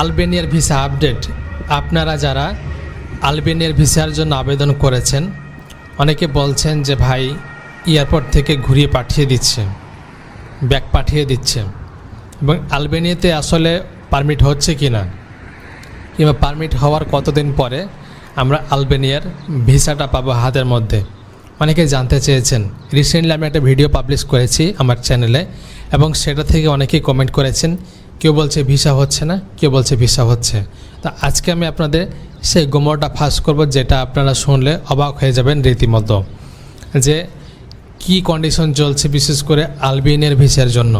আলবেনিয়ার visa update. আপনারা যারা আলবেনিয়ার ভিসার জন্য আবেদন করেছেন, অনেকে বলছেন যে ভাই, এয়ারপোর্ট থেকে ঘুরিয়ে পাঠিয়ে দিচ্ছে, ব্যাগ পাঠিয়ে দিচ্ছে। এবং আলবেনিয়াতে আসলে পারমিট হচ্ছে কি না কিংবা পারমিট হওয়ার কতদিন পরে আমরা আলবেনিয়ার ভিসাটা পাবো হাতের মধ্যে? অনেকে জানতে চেয়েছেন। রিসেন্টলি আমি একটা ভিডিও পাবলিশ করেছি আমার চ্যানেলে এবং সেটা থেকে অনেকেই কমেন্ট করেছেন কেউ বলছে ভিসা হচ্ছে না, কেউ বলছে ভিসা হচ্ছে। তো আজকে আমি আপনাদের সেই গোমরটা ফাঁস করব, যেটা আপনারা শুনলে অবাক হয়ে যাবেন রীতিমতো। যে কি কন্ডিশন চলছে বিশেষ করে আলবিনের ভিসার জন্য,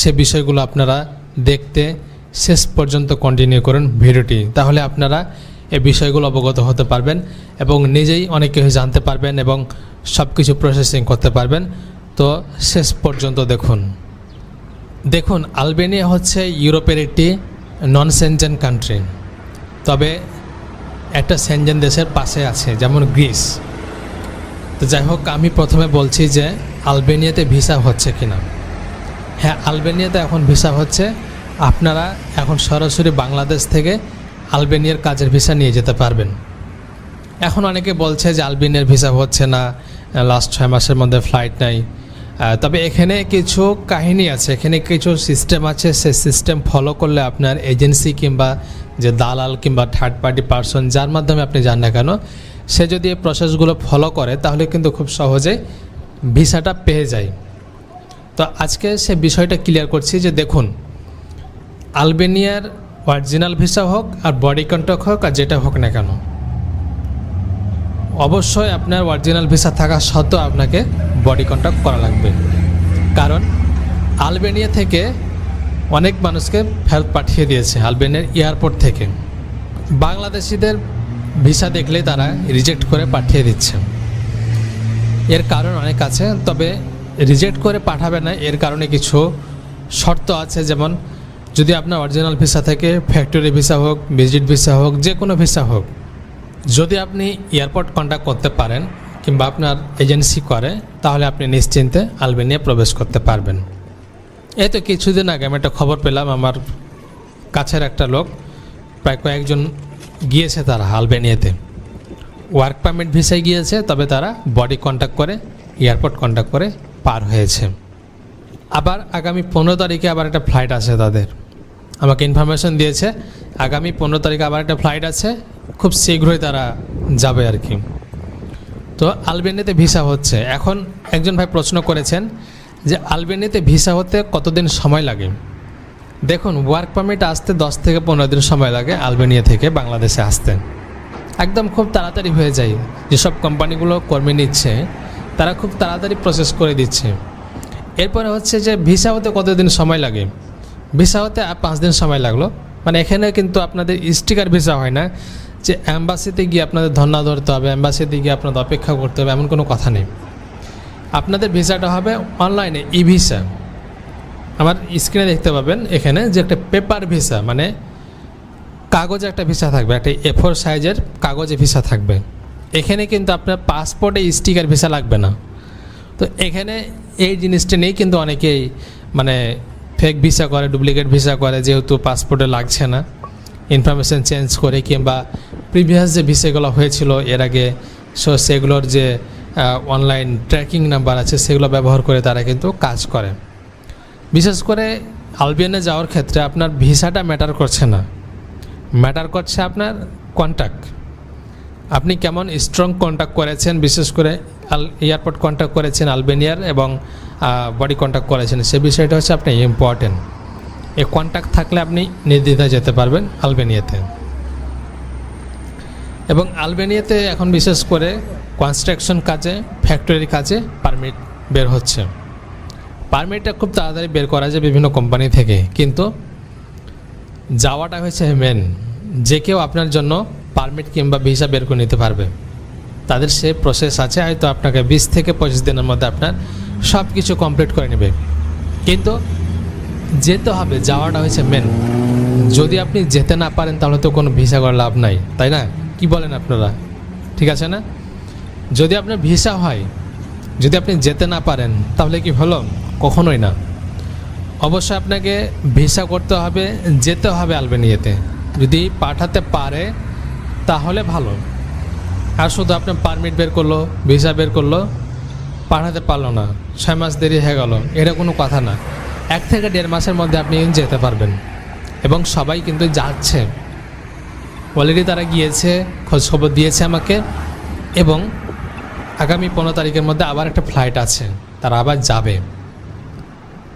সে বিষয়গুলো আপনারা দেখতে শেষ পর্যন্ত কন্টিনিউ করুন ভিডিওটি। তাহলে আপনারা এই বিষয়গুলো অবগত হতে পারবেন এবং নিজেই অনেক কিছু জানতে পারবেন এবং সব কিছু প্রসেসিং করতে পারবেন। তো শেষ পর্যন্ত দেখুন। দেখুন, আলবেনিয়া হচ্ছে ইউরোপের একটি নন সেনজেন কান্ট্রি তবে একটা সেনজেন দেশের পাশে আছে, যেমন গ্রিস। তো যাই হোক, আমি প্রথমে বলছি যে আলবেনিয়াতে ভিসা হচ্ছে কিনা। হ্যাঁ আলবেনিয়াতে এখন ভিসা হচ্ছে। আপনারা এখন সরাসরি বাংলাদেশ থেকে আলবেনিয়ার কাজের ভিসা নিয়ে যেতে পারবেন। এখন অনেকে বলছে যে আলবেনিয়ার ভিসা হচ্ছে না লাস্ট ছয় মাসের মধ্যে ফ্লাইট নাই। তবে এখানে কিছু কাহিনী আছে, এখানে কিছু সিস্টেম আছে, সে সিস্টেম ফলো করলে আপনার এজেন্সি কিংবা যে দালাল কিংবা থার্ড পার্টি পার্সন যার মাধ্যমে আপনি যান না কেন, সে যদি এই প্রসেসগুলো ফলো করে তাহলে কিন্তু খুব সহজেই ভিসাটা পেয়ে যায়। তো আজকে সে বিষয়টা ক্লিয়ার করছি যে দেখুন, আলবেনিয়ার অরিজিনাল ভিসা হোক আর বডি কন্ট্যাক্ট হোক আর যেটা হোক না কেন অবশ্যই আপনার অরিজিনাল ভিসা থাকা সত্ত্বেও আপনাকে বডি কন্ট্যাক্ট করা লাগবে। কারণ আলবেনিয়া থেকে অনেক মানুষকে ফেরত পাঠিয়ে দিয়েছে আলবেনিয়ার এয়ারপোর্ট থেকে। বাংলাদেশিদের ভিসা দেখলেই তারা রিজেক্ট করে পাঠিয়ে দিচ্ছে। এর কারণ অনেক আছে, তবে রিজেক্ট করে পাঠাবে না, এর কারণে কিছু শর্ত আছে, যেমন যদি আপনার অরিজিনাল ভিসা থেকে ফ্যাক্টরি ভিসা হোক ভিজিট ভিসা হোক যে কোনো ভিসা হোক। যদি আপনি এয়ারপোর্ট কন্ট্যাক্ট করতে পারেন কিংবা আপনার এজেন্সি করে, তাহলে আপনি নিশ্চিন্তে আলবেনিয়া প্রবেশ করতে পারবেন। এই তো কিছুদিন আগে আমি একটা খবর পেলাম, আমার কাছের একটা লোক, প্রায় কয়েকজন গিয়েছে তারা আলবেনিয়াতে। ওয়ার্ক পারমিট ভিসায় গিয়েছে, তবে তারা বডি কন্ট্যাক্ট করে, এয়ারপোর্ট কন্ট্যাক্ট করে পার হয়েছে। আবার আগামী পনেরো তারিখে আবার একটা ফ্লাইট আছে তাদের। আমাকে ইনফরমেশন দিয়েছে, আগামী পনেরো তারিখে আবার একটা ফ্লাইট আছে খুব শীঘ্রই তারা যাবে আর কি। তো আলবেনিয়াতে ভিসা হচ্ছে। এখন একজন ভাই প্রশ্ন করেছেন যে আলবেনিয়াতে ভিসা হতে কতদিন সময় লাগে? দেখুন ওয়ার্ক পারমিট আসতে দশ থেকে পনেরো দিন সময় লাগে আলবেনিয়া থেকে বাংলাদেশে আসতে। একদম খুব তাড়াতাড়ি হয়ে যায়। যেসব কোম্পানিগুলো কর্মী নিচ্ছে, তারা খুব তাড়াতাড়ি প্রসেস করে দিচ্ছে। এরপরে হচ্ছে যে ভিসা হতে কতদিন সময় লাগে? ভিসা হতে পাঁচ দিন সময় লাগল। মানে এখানে কিন্তু আপনাদের স্টিকার ভিসা হয় না। যে অ্যাম্বাসিতে গিয়ে আপনাদের ধর্না ধরতে হবে অ্যাম্বাসিতে গিয়ে আপনাদের অপেক্ষা করতে হবে, এমন কোনো কথা নেই। আপনাদের ভিসাটা হবে অনলাইনে ই ভিসা আমার স্ক্রিনে দেখতে পাবেন এখানে যে একটা পেপার ভিসা মানে কাগজে একটা ভিসা থাকবে, একটা এ ফোর সাইজের কাগজে ভিসা থাকবে। এখানে কিন্তু আপনার পাসপোর্টে স্টিকার ভিসা লাগবে না। তো এখানে এই জিনিসটা নেই কিন্তু অনেকেই মানে ফেক ভিসা করে ডুপ্লিকেট ভিসা করে, যেহেতু পাসপোর্টে লাগছে না। ইনফরমেশান চেঞ্জ করে কিংবা প্রিভিয়াস যে ভিসাগুলো হয়েছিল, এর আগে সো সেগুলোর যে অনলাইন ট্র্যাকিং নাম্বার আছে, সেগুলো ব্যবহার করে তারা কিন্তু কাজ করে। বিশেষ করে আলবিয়ানে যাওয়ার ক্ষেত্রে আপনার ভিসাটা ম্যাটার করছে না। ম্যাটার করছে আপনার কন্ট্যাক্ট আপনি কেমন স্ট্রং কন্ট্যাক্ট করেছেন, বিশেষ করে আল এয়ারপোর্ট কন্ট্যাক্ট করেছেন আলবেনিয়ার এবং বডি কন্ট্যাক্ট করেছেন, সে বিষয়টা হচ্ছে আপনি ইম্পর্টেন্ট এই কন্ট্যাক্ট থাকলে আপনি নির্দ্বিধায় যেতে পারবেন আলবেনিয়াতে। এবং আলবেনিয়াতে এখন বিশেষ করে কনস্ট্রাকশন কাজে ফ্যাক্টরির কাজে পারমিট বের হচ্ছে। পারমিটটা খুব তাড়াতাড়ি বের করা যায় বিভিন্ন কোম্পানি থেকে, কিন্তু যাওয়াটা হয়েছে মেন যে কেউ আপনার জন্য পারমিট কিংবা ভিসা বের করে নিতে পারবে। তাদের সে প্রসেস আছে, হয়তো আপনাকে বিশ থেকে পঁচিশ দিনের মধ্যে আপনার সব কিছু কমপ্লিট করে নেবে। কিন্তু যেতে হবে, যাওয়াটা হয়েছে মেন যদি আপনি যেতে না পারেন, তাহলে তো কোনো ভিসা করার লাভ নাই, তাই না? কি বলেন আপনারা? ঠিক আছে না? যদি আপনার ভিসা হয়, যদি আপনি যেতে না পারেন, তাহলে কি হলো? কখনোই না। অবশ্যই আপনাকে ভিসা করতে হবে, যেতে হবে আলবেনিয়াতে। যদি পাঠাতে পারে, তাহলে ভালো। আর শুধু আপনার পারমিট বের করল ভিসা বের করল, পাঠাতে পারল না। ছয় মাস দেরি হয়ে গেল, এটা কোনো কথা না। এক থেকে দেড় মাসের মধ্যে আপনি যেতে পারবেন। এবং সবাই কিন্তু যাচ্ছে। অলরেডি তারা গিয়েছে, খোঁজখবর দিয়েছে আমাকে এবং আগামী পনেরো তারিখের মধ্যে আবার একটা ফ্লাইট আছে, তারা আবার যাবে।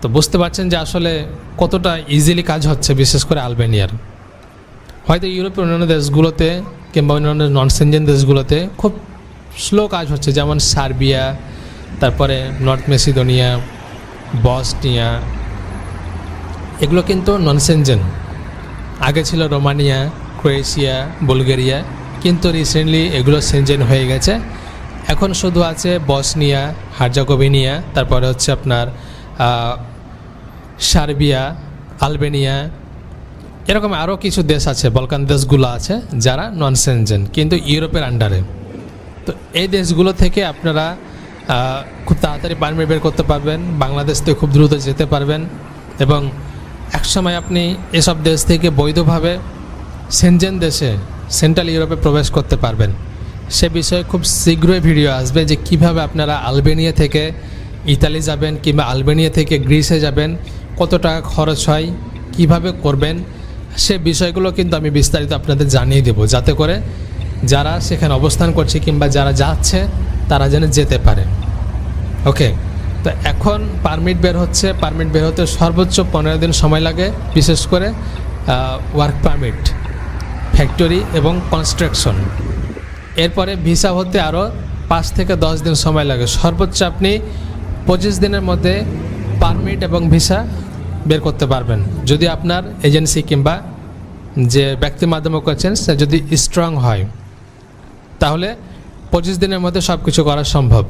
তো বুঝতে পারছেন যে আসলে কতটা ইজিলি কাজ হচ্ছে, বিশেষ করে আলবেনিয়ার। হয়তো ইউরোপীয় অন্যান্য দেশগুলোতে কিংবা অন্যান্য নন সেনজেন দেশগুলোতে খুব স্লো কাজ হচ্ছে, যেমন সার্বিয়া, তারপরে নর্থ মেসিদোনিয়া, বসনিয়া এগুলো কিন্তু নন সেনজেন আগে ছিল রোমানিয়া, ক্রোয়েশিয়া, বুলগেরিয়া, কিন্তু রিসেন্টলি এগুলো সেনজেন হয়ে গেছে। এখন শুধু আছে বসনিয়া, হার্জাগোভিনিয়া, তারপরে হচ্ছে আপনার সার্বিয়া, আলবেনিয়া, এরকম আরও কিছু দেশ আছে, বলকান দেশগুলো আছে, যারা নন সেনজেন কিন্তু ইউরোপের আন্ডারে তো এই দেশগুলো থেকে আপনারা খুব তাড়াতাড়ি পারমিট বের করতে পারবেন, বাংলাদেশ থেকে খুব দ্রুত যেতে পারবেন, এবং একসময় আপনি এসব দেশ থেকে বৈধভাবে সেনজেন দেশে, সেন্ট্রাল ইউরোপে প্রবেশ করতে পারবেন। সে বিষয়ে খুব শীঘ্রই ভিডিও আসবে যে কীভাবে আপনারা আলবেনিয়া থেকে ইতালি যাবেন কিংবা আলবেনিয়া থেকে গ্রিসে যাবেন, কত টাকা খরচ হয়, কীভাবে করবেন, সে বিষয়গুলো কিন্তু আমি বিস্তারিত আপনাদের জানিয়ে দেব। যাতে করে যারা সেখানে অবস্থান করছে কিংবা যারা যাচ্ছে, তারা যেন যেতে পারে। ওকে। তো এখন পারমিট বের হচ্ছে পারমিট বের হতে সর্বোচ্চ পনেরো দিন সময় লাগে, বিশেষ করে ওয়ার্ক পারমিট ফ্যাক্টরি এবং কনস্ট্রাকশন এরপরে ভিসা হতে আরও পাঁচ থেকে দশ দিন সময় লাগে। সর্বোচ্চ আপনি পঁচিশ দিনের মধ্যে পারমিট এবং ভিসা বের করতে পারবেন। যদি আপনার এজেন্সি কিংবা যে ব্যক্তির মাধ্যমে করছেন সে যদি স্ট্রং হয়, তাহলে পঁচিশ দিনের মধ্যে সব কিছু করা সম্ভব।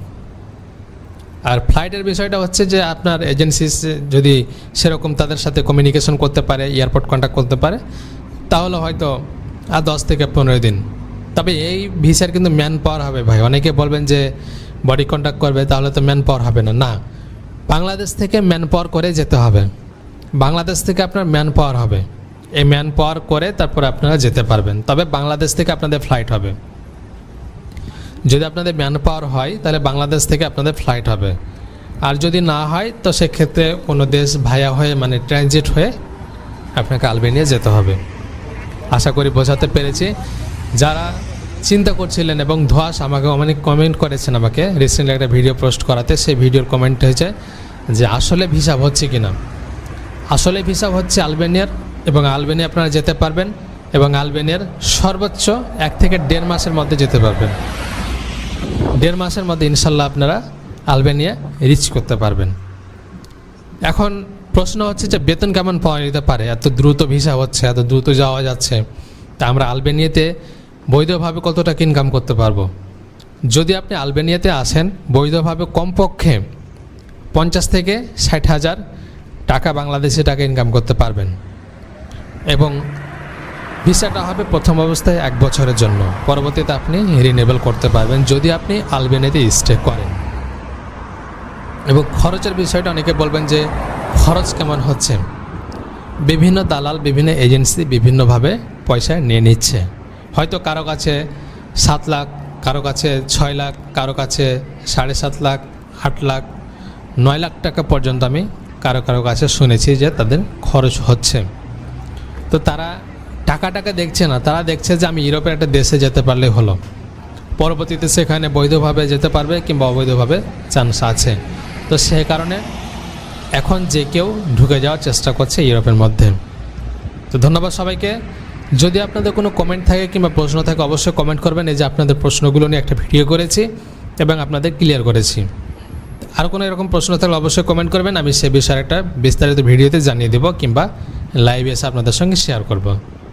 আর ফ্লাইটের বিষয়টা হচ্ছে যে আপনার এজেন্সি যদি সেরকম তাদের সাথে কমিউনিকেশন করতে পারে এয়ারপোর্ট কন্ট্যাক্ট করতে পারে, তাহলে হয়তো আর দশ থেকে পনেরো দিন। তবে এই ভিসার কিন্তু ম্যান পাওয়ার হবে ভাই। অনেকে বলবেন যে বডি কন্ট্যাক্ট করবে, তাহলে তো ম্যান পাওয়ার হবে না। না, বাংলাদেশ থেকে ম্যান পাওয়ার করে যেতে হবে। বাংলাদেশ থেকে আপনার ম্যান পাওয়ার হবে। এই ম্যান পাওয়ার করে তারপরে আপনারা যেতে পারবেন। তবে বাংলাদেশ থেকে আপনাদের ফ্লাইট হবে। যদি আপনাদের ম্যান পাওয়ার হয়, তাহলে বাংলাদেশ থেকে আপনাদের ফ্লাইট হবে। আর যদি না হয়, তো সেক্ষেত্রে কোনো দেশ ভায়া হয়ে মানে ট্রানজিট হয়ে আপনাকে আলবেনিয়া যেতে হবে। আশা করি বোঝাতে পেরেছি। যারা চিন্তা করছিলেন এবং ধোয়াশ আমাকে অনেক কমেন্ট করেছেন আমাকে রিসেন্টলি একটা ভিডিও পোস্ট করাতে, সেই ভিডিওর কমেন্ট হয়েছে যে, আসলে ভিসা হচ্ছে কি না আসলে ভিসা হচ্ছে আলবেনিয়ার এবং আলবেনিয়া আপনারা যেতে পারবেন এবং আলবেনিয়ার সর্বোচ্চ এক থেকে দেড় মাসের মধ্যে যেতে পারবেন। দেড় মাসের মধ্যে ইনশাল্লাহ আপনারা আলবেনিয়া রিচ করতে পারবেন। এখন প্রশ্ন হচ্ছে যে বেতন কেমন পাওয়া যেতে পারে? এত দ্রুত ভিসা হচ্ছে, এত দ্রুত যাওয়া যাচ্ছে। তা আমরা আলবেনিয়াতে বৈধভাবে কত টাকা ইনকাম করতে পারব? যদি আপনি আলবেনিয়াতে আসেন, বৈধভাবে কমপক্ষে পঞ্চাশ থেকে ষাট হাজার টাকা বাংলাদেশি টাকা ইনকাম করতে পারবেন। এবং ভিসাটা হবে প্রথম অবস্থায় এক বছরের জন্য। পরবর্তীতে আপনি রিনেবল করতে পারবেন যদি আপনি আলবেনিয়াতে স্টে করেন। এবং খরচের বিষয়টা অনেকে বলবেন যে, খরচ কেমন হচ্ছে? বিভিন্ন দালাল, বিভিন্ন এজেন্সি বিভিন্নভাবে পয়সা নিয়ে নিচ্ছে। হয়তো কারও কাছে সাত লাখ, কারও কাছে ছয় লাখ, কারও কাছে সাড়ে সাত লাখ, আট লাখ, নয় লাখ টাকা পর্যন্ত আমি কারও কারও কাছে শুনেছি যে তাদের খরচ হচ্ছে। তো তারা টাকা টাকা দেখছে না, তারা দেখছে যে আমি ইউরোপের একটা দেশে যেতে পারলে হলো। পরবর্তীতে সেখানে বৈধভাবে যেতে পারবে কিংবা অবৈধভাবে চান্স আছে। তো সে কারণে এখন যে কেউ ঢুকে যাওয়ার চেষ্টা করছে ইউরোপের মধ্যে। তো ধন্যবাদ সবাইকে। যদি আপনাদের কোনো কমেন্ট থাকে কিংবা প্রশ্ন থাকে, অবশ্যই কমেন্ট করবেন। এই যে আপনাদের প্রশ্নগুলো নিয়ে একটা ভিডিও করেছি এবং আপনাদের ক্লিয়ার করেছি। আর কোনো এরকম প্রশ্ন থাকলে অবশ্যই কমেন্ট করবেন। আমি সে বিষয়ে একটা বিস্তারিত ভিডিওতে জানিয়ে দেবো কিংবা লাইভে এসে আপনাদের সঙ্গে শেয়ার করব।